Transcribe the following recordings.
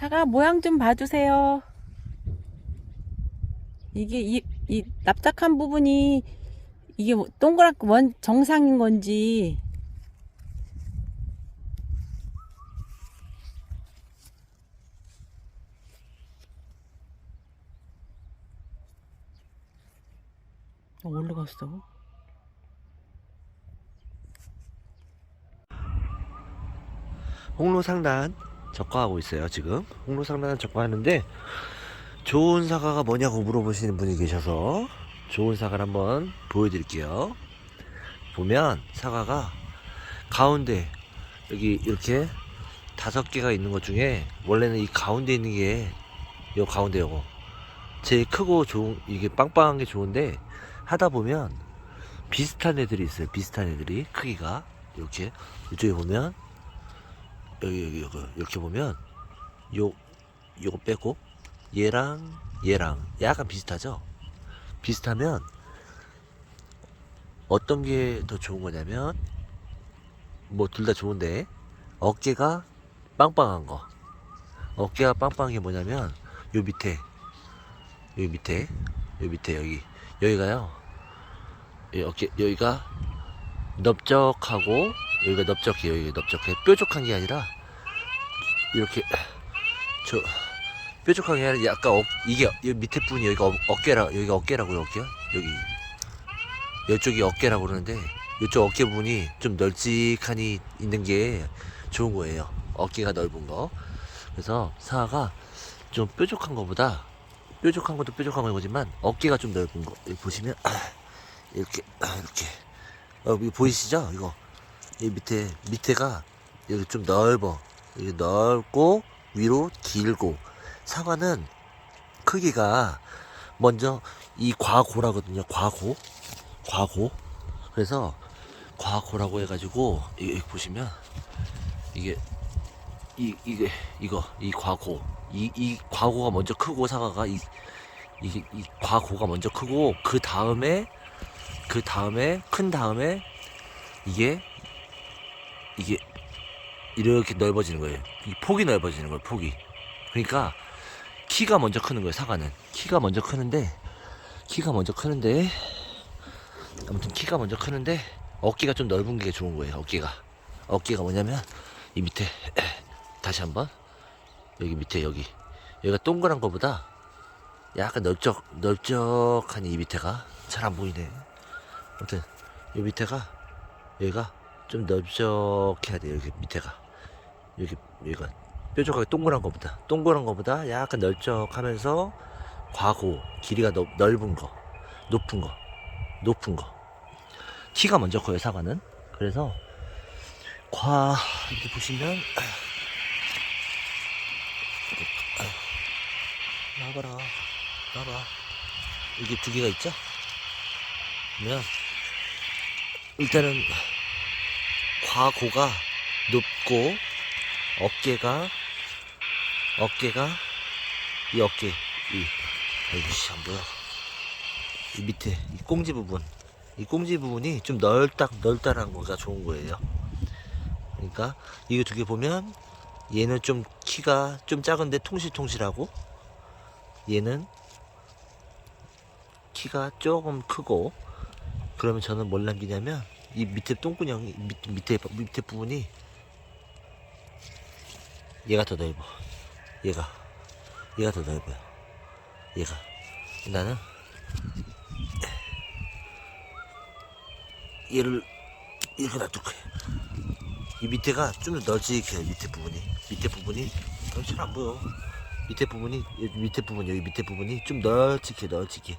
사과 모양 좀 봐주세요. 이게 이, 이 납작한 부분이 이게 뭐 동그랗게 원 정상인 건지 어, 올라갔어. 홍로 상단 적과하고 있어요 지금. 홍로 상단 적과하는데 좋은 사과가 뭐냐고 물어보시는 분이 계셔서 좋은 사과를 한번 보여드릴게요. 보면 사과가 가운데 여기 이렇게 다섯 개가 있는 것 중에 원래는 이 가운데 있는 게 요 가운데 요거 제일 크고 좋은 이게 빵빵한 게 좋은데 하다 보면 비슷한 애들이 있어요. 비슷한 애들이 크기가 이렇게. 이쪽에 보면 여기 여기 여기 이렇게 보면 요 요거 빼고 얘랑 얘랑 약간 비슷하죠? 비슷하면 어떤 게 더 좋은 거냐면 뭐 둘 다 좋은데 어깨가 빵빵한 거 어깨가 빵빵한 게 뭐냐면 요 밑에 요 밑에 요 밑에 여기 여기가요 이 어깨 여기가 넓적하고 여기가 넓적해 여기가 넓적해. 뾰족한 게 아니라 이렇게 저 뾰족한 게 아니라 약간 어, 이게 이 밑에 부분이 여기가 어, 어깨라 여기가 어깨라고요 어깨 여기. 이쪽이 어깨라고 그러는데 이쪽 어깨 부분이 좀 널찍하니 있는 게 좋은 거예요. 어깨가 넓은 거. 그래서 사과가 좀 뾰족한 거보다 뾰족한 것도 뾰족한 거지만 어깨가 좀 넓은 거. 여기 보시면 이렇게 이렇게. 어, 이거 보이시죠? 이거 이 밑에 밑에가 여기 좀 넓어. 이게 넓고 위로 길고 사과는 크기가 먼저 이 과고라거든요. 과고, 과고. 그래서 과고라고 해가지고 이- 여기 보시면 이게 이 이게 이거 이 과고 이 이 과고가 먼저 크고 사과가 이 이게 이 과고가 먼저 크고 그 다음에 그 다음에 큰 다음에 이게 이게 이렇게 넓어지는 거예요. 이 폭이 넓어지는 거예요. 폭이. 그러니까 키가 먼저 크는 거예요. 사과는 키가 먼저 크는데 키가 먼저 크는데 아무튼 키가 먼저 크는데 어깨가 좀 넓은 게 좋은 거예요. 어깨가 어깨가 뭐냐면 이 밑에 다시 한번 여기 밑에 여기 여기가 동그란 거보다 약간 넓적 넓적한 이 밑에가 잘 안 보이네. 아무튼 이 밑에가 여기가 좀 넓적해야 돼요. 여기 밑에가. 여기 여기가. 뾰족하게 동그란 거보다. 동그란 거보다 약간 넓적하면서 과고 길이가 넓, 넓은 거 높은 거 높은 거. 키가 먼저 커요 사과는. 그래서 과 이렇게 보시면 나와봐라 나와봐. 이게 두 개가 있죠? 그러면 일단은 과고가 높고 어깨가 어깨가 이 어깨 이 아이고 씨안 보여. 이 밑에 이 꽁지 부분. 이 꽁지 부분이 좀 넓딱 넓다란 거가 좋은 거예요. 그러니까 이거 두 개 보면 얘는 좀 키가 좀 작은데 통실통실하고 얘는 키가 조금 크고 그러면 저는 뭘 남기냐면 이 밑에 똥구녕이 밑, 밑에 밑에 부분이 얘가 더 넓어. 얘가 얘가 더 넓어요. 얘가. 나는 얘를 이렇게 놔둘 거야 이 밑에가 좀 더 널찍해요 밑에 부분이. 밑에 부분이 잘 안 보여. 밑에 부분이 밑에 부분 여기 밑에 부분이 좀 널찍해 널찍해.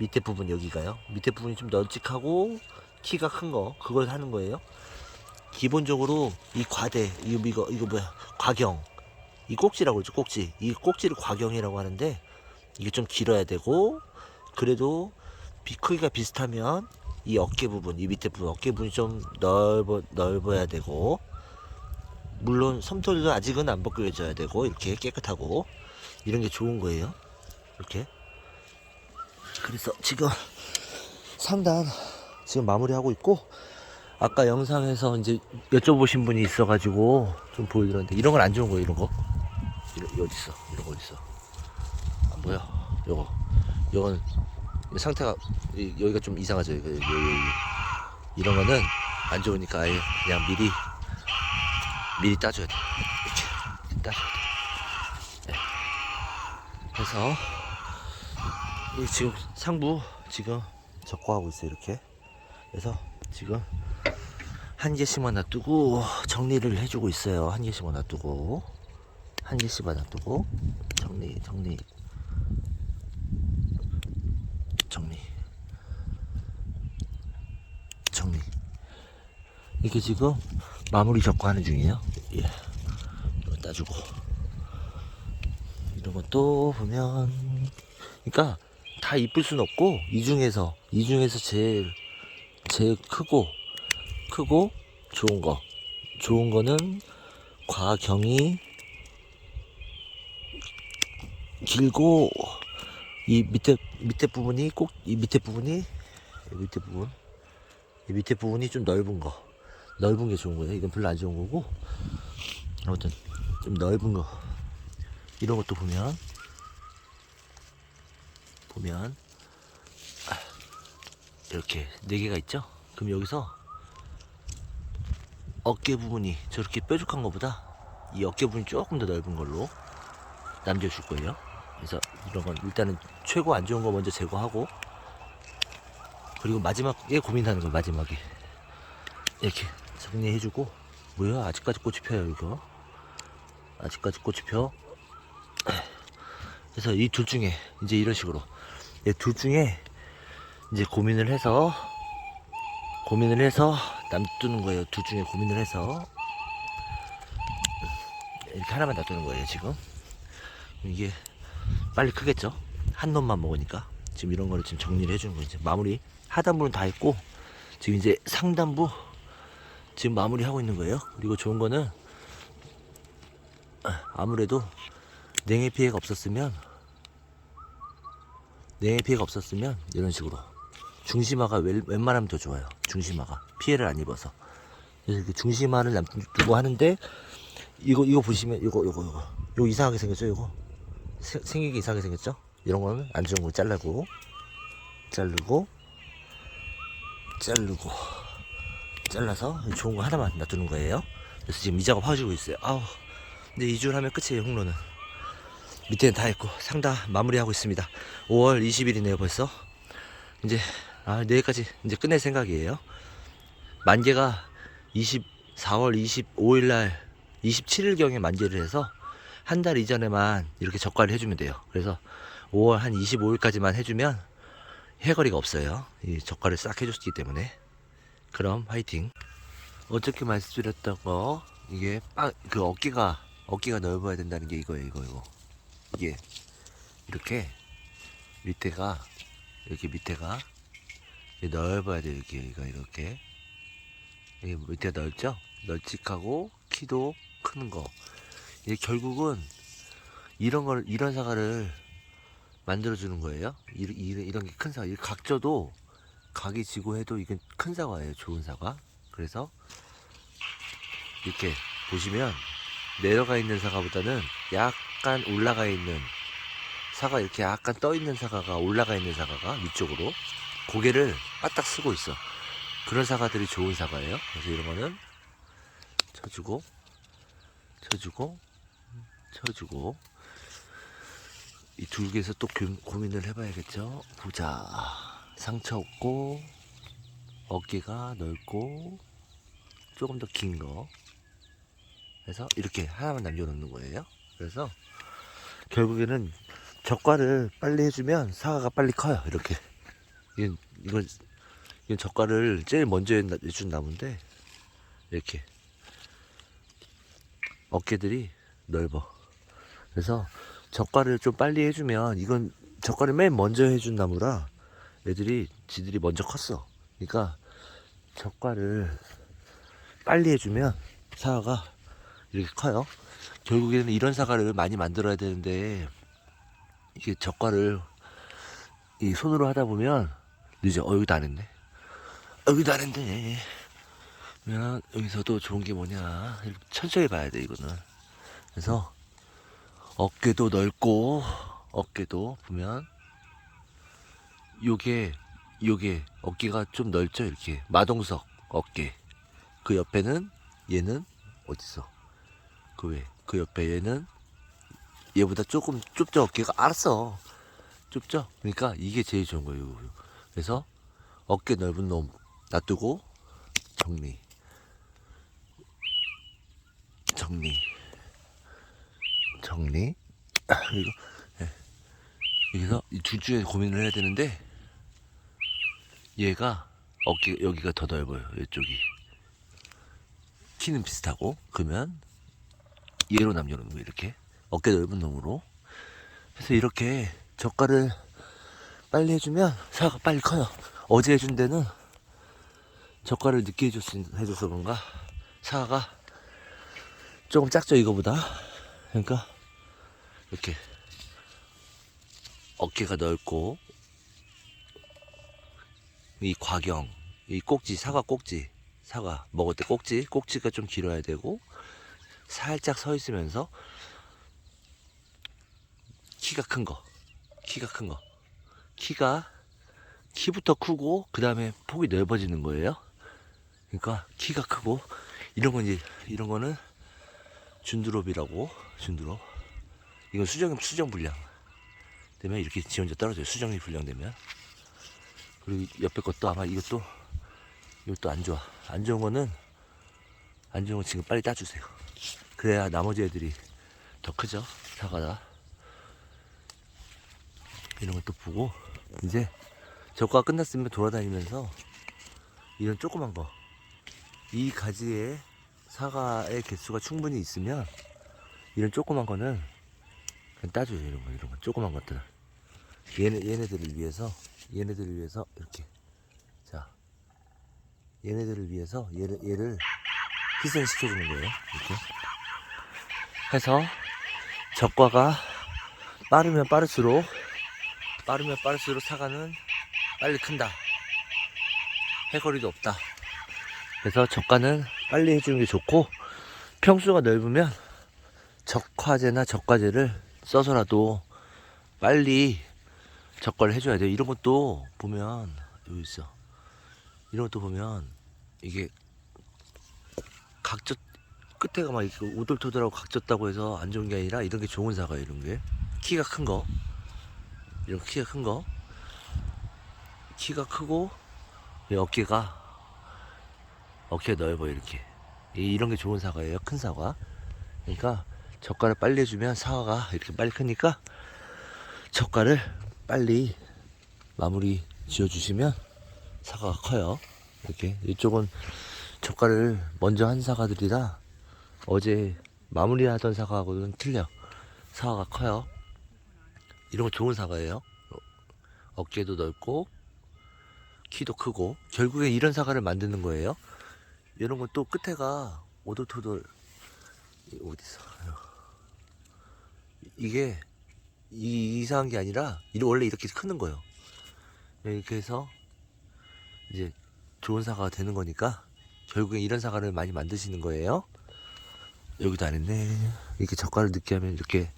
밑에 부분 여기가요. 밑에 부분이 좀 널찍하고 키가 큰 거 그걸 하는 거예요. 기본적으로 이 과대 이거 이거 이거 뭐야? 과경. 이 꼭지라고 그러죠 꼭지. 이 꼭지를 과경이라고 하는데 이게 좀 길어야 되고 그래도 비 크기가 비슷하면 이 어깨 부분 이 밑에 부분 어깨 부분이 좀 넓어 넓어야 되고 물론 솜털도 아직은 안 벗겨져야 되고 이렇게 깨끗하고 이런 게 좋은 거예요. 이렇게. 그래서 지금 상단 지금 마무리하고 있고 아까 영상에서 이제 여쭤보신 분이 있어가지고 좀 보여드렸는데 이런 건 안 좋은 거예요 이런 거 이런 이 어디 있어? 이런 거 어디 있어? 안 보여? 요거 요건 이 상태가 이- 여기가 좀 이상하죠. 여기, 여기, 여기. 이런 거는 안 좋으니까 아예 그냥 미리 미리 따줘야 돼. 이렇게 따줘야 돼. 네. 그래서 이 지금 상부 지금 적고하고 있어요 이렇게. 그래서 지금 한 개씩만 놔두고 정리를 해주고 있어요. 한 개씩만 놔두고 한 개씩만 놔두고 정리 정리 정리 정리 이렇게 지금 마무리 적고 하는 중이에요. 예. 따주고 이런 것도 보면 그러니까 다 이쁠 순 없고 이 중에서 이 중에서 제일 제일 크고 크고 좋은 거. 좋은 거는 과경이 길고 이 밑에 밑에 부분이 꼭 이 밑에 부분이 이 밑에 부분? 이 밑에 부분이 좀 넓은 거. 넓은 게 좋은 거예요. 이건 별로 안 좋은 거고. 아무튼 좀 넓은 거. 이런 것도 보면 보면 아, 이렇게 네 개가 있죠? 그럼 여기서 어깨 부분이 저렇게 뾰족한 것보다 이 어깨 부분이 조금 더 넓은 걸로 남겨줄 거예요. 그래서 이런 건 일단은 최고 안 좋은 거 먼저 제거하고 그리고 마지막에 고민하는 거 마지막에 이렇게 정리해주고. 뭐야? 아직까지 꽃이 펴요 이거. 아직까지 꽃이 펴? 그래서 이 둘 중에 이제 이런 식으로. 이둘 중에 이제 고민을 해서 고민을 해서 놔두는 거예요. 둘 중에 고민을 해서 이렇게 하나만 놔두는 거예요. 지금 이게 빨리 크겠죠. 한 놈만 먹으니까 지금 이런 거를 지금 정리를 해주는 거예요. 이제 마무리 하단부는 다 했고 지금 이제 상단부 지금 마무리 하고 있는 거예요. 그리고 좋은 거는 아무래도 냉해 피해가 없었으면 냉해 피해가 없었으면 이런 식으로 중심화가 웬- 웬만하면 더 좋아요. 중심화가 피해를 안 입어서. 이렇게 중심화를 놔두고 하는데 이거 이거 보시면 이거 이거 이거 이거 이상하게 생겼죠? 이거 세- 생기게 이상하게 생겼죠? 이런 거는 안 좋은 거 잘라고 자르고 자르고 잘라서 좋은 거 하나만 놔두는 거예요. 그래서 지금 이 작업 해주고 있어요. 아우 근데 이줄 하면 끝이에요 홍로는. 밑에는 다 했고 상다 마무리하고 있습니다. 5월 20일이네요 벌써. 이제 아 내일까지 이제 끝낼 생각이에요. 만개가 24월 25일 날 27일 경에 만개를 해서 한 달 이전에만 이렇게 적과를 해주면 돼요. 그래서 5월 한 25일까지만 해주면 해거리가 없어요. 이 적과를 싹 해줬기 때문에 그럼 화이팅. 어저께 말씀드렸던 거 이게 빵그 어깨가 어깨가 넓어야 된다는 게 이거예요. 이거 이거 이게 이렇게 밑에가 이렇게 밑에가 넓어야 돼요. 이렇게 이거 이렇게 이게 밑에가 넓죠? 널찍하고 키도 큰 거. 이게 결국은 이런 걸 이런 사과를 만들어 주는 거예요. 이, 이, 이런 게 큰 사과. 이 각져도 각이 지고 해도 이건 큰 사과예요. 좋은 사과. 그래서 이렇게 보시면 내려가 있는 사과보다는 약간 올라가 있는 사과 이렇게 약간 떠 있는 사과가 올라가 있는 사과가 위쪽으로 고개를 바닥 쓰고 있어. 그런 사과들이 좋은 사과예요. 그래서 이런 거는 쳐주고, 쳐주고, 쳐주고. 이두 개에서 또 교- 고민을 해봐야겠죠. 보자. 상처 없고, 어깨가 넓고, 조금 더 긴 거. 그래서 이렇게 하나만 남겨놓는 거예요. 그래서 결국에는 젓갈을 빨리 해주면 사과가 빨리 커요. 이렇게. 이건, 이건, 이건 젓갈을 제일 먼저 해- 해준 나무인데, 이렇게. 어깨들이 넓어. 그래서 젓갈을 좀 빨리 해주면, 이건 젓갈을 맨 먼저 해준 나무라 애들이, 지들이 먼저 컸어. 그러니까 젓갈을 빨리 해주면 사과가 이렇게 커요. 결국에는 이런 사과를 많이 만들어야 되는데, 이게 젓갈을 이 손으로 하다 보면 늦어. 어, 여기도 안 했네. 어, 여기도 안 했네. 그러면 여기서도 좋은 게 뭐냐. 천천히 봐야 돼, 이거는. 그래서 어깨도 넓고 어깨도 보면 요게 요게 어깨가 좀 넓죠 이렇게 마동석 어깨 그 옆에는 얘는 어딨어 그 왜 그 옆에 얘는 얘보다 조금 좁죠 어깨가 알았어 좁죠 그러니까 이게 제일 좋은 거예요 그래서 어깨 넓은 놈 놔두고 정리. 정리. 정리. 그리고 예. 여기서 이둘 중에 고민을 해야 되는데 얘가 어깨 여기가 더 넓어요 이쪽이. 키는 비슷하고 그러면 얘로 남겨놓는 거예요 이렇게. 어깨 넓은 놈으로. 그래서 이렇게 젓갈을 빨리 해주면 사과가 빨리 커요. 어제 해준 데는 젓갈을 늦게 해줬, 해줘서 그런가? 사과가 조금 작죠 이거보다. 그러니까 이렇게 어깨가 넓고 이 과경 이 꼭지 사과 꼭지 사과 먹을 때 꼭지 꼭지가 좀 길어야 되고 살짝 서 있으면서 키가 큰 거 키가 큰거 키가 키부터 크고 그 다음에 폭이 넓어지는 거예요. 그러니까 키가 크고 이런 건 이제 이런 거는 준드롭이라고 준드롭. 이건 수정 수정 불량. 되면 이렇게 지 혼자 떨어져요. 수정이 불량되면. 그리고 옆에 것도 아마 이것도 이것도 안 좋아. 안 좋은 거는 안 좋은 거 지금 빨리 따주세요. 그래야 나머지 애들이 더 크죠? 사과다. 이런 것도 보고 이제 저과 끝났으면 돌아다니면서 이런 조그만 거 이 가지에 사과의 개수가 충분히 있으면 이런 조그만 거는 그냥 따줘요 이런 거 이런 거. 조그만 것들 얘네 얘네들을 위해서 얘네들을 위해서 이렇게. 자 얘네들을 위해서 얘를 얘를 희생시켜 주는 거예요 이렇게. 해서 적과가 빠르면 빠를수록 빠르면 빠를수록 사과는 빨리 큰다 해거리도 없다 그래서 적과는 빨리 해주는 게 좋고 평수가 넓으면 적화제나 적과제를 써서라도 빨리 적과를 해줘야 돼요. 이런 것도 보면 여기 있어. 이런 것도 보면 이게 각졌 끝에가 막 오돌토돌하고 각졌다고 해서 안 좋은 게 아니라 이런 게 좋은 사과예요. 이런 게 키가 큰 거, 이런 키가 큰 거, 키가 크고 이 어깨가 어깨가 넓어 이렇게 이- 이런 게 좋은 사과예요. 큰 사과. 그러니까 젓갈을 빨리 해주면 사과가 이렇게 빨리 크니까 젓갈을 빨리 마무리 지어주시면 사과가 커요. 이렇게 이쪽은 젓갈을 먼저 한 사과들이라 어제 마무리하던 사과하고는 틀려. 사과가 커요. 이런 거 좋은 사과예요. 어, 어깨도 넓고 키도 크고 결국에 이런 사과를 만드는 거예요. 이런 건 또 끝에가 오돌토돌 이- 어디서 이게 이, 이상한 게 아니라 이 원래 이렇게 크는 거예요. 이렇게 해서 이제 좋은 사과가 되는 거니까 결국엔 이런 사과를 많이 만드시는 거예요. 여기도 안 했네. 이렇게 젓갈을 넣게 하면 이렇게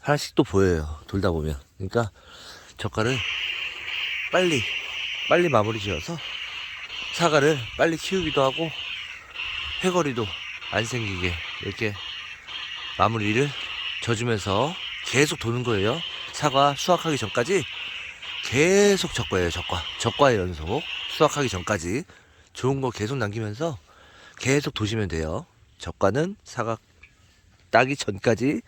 하나씩 또 보여요. 돌다 보면. 그러니까 젓갈을 빨리 빨리 마무리 지어서 사과를 빨리 키우기도 하고 해거리도 안 생기게 이렇게 마무리를 져주면서 계속 도는 거예요. 사과 수확하기 전까지 계속 적과예요. 적과 적과의 연속 수확하기 전까지 좋은 거 계속 남기면서 계속 도시면 돼요. 적과는 사과 따기 전까지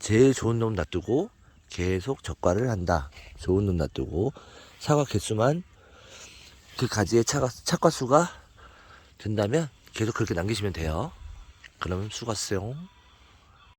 제일 좋은 놈 놔두고 계속 적과를 한다. 좋은 놈 놔두고 사과 개수만 그 가지의 차가, 착과 수가 된다면 계속 그렇게 남기시면 돼요. 그러면 수고하세요.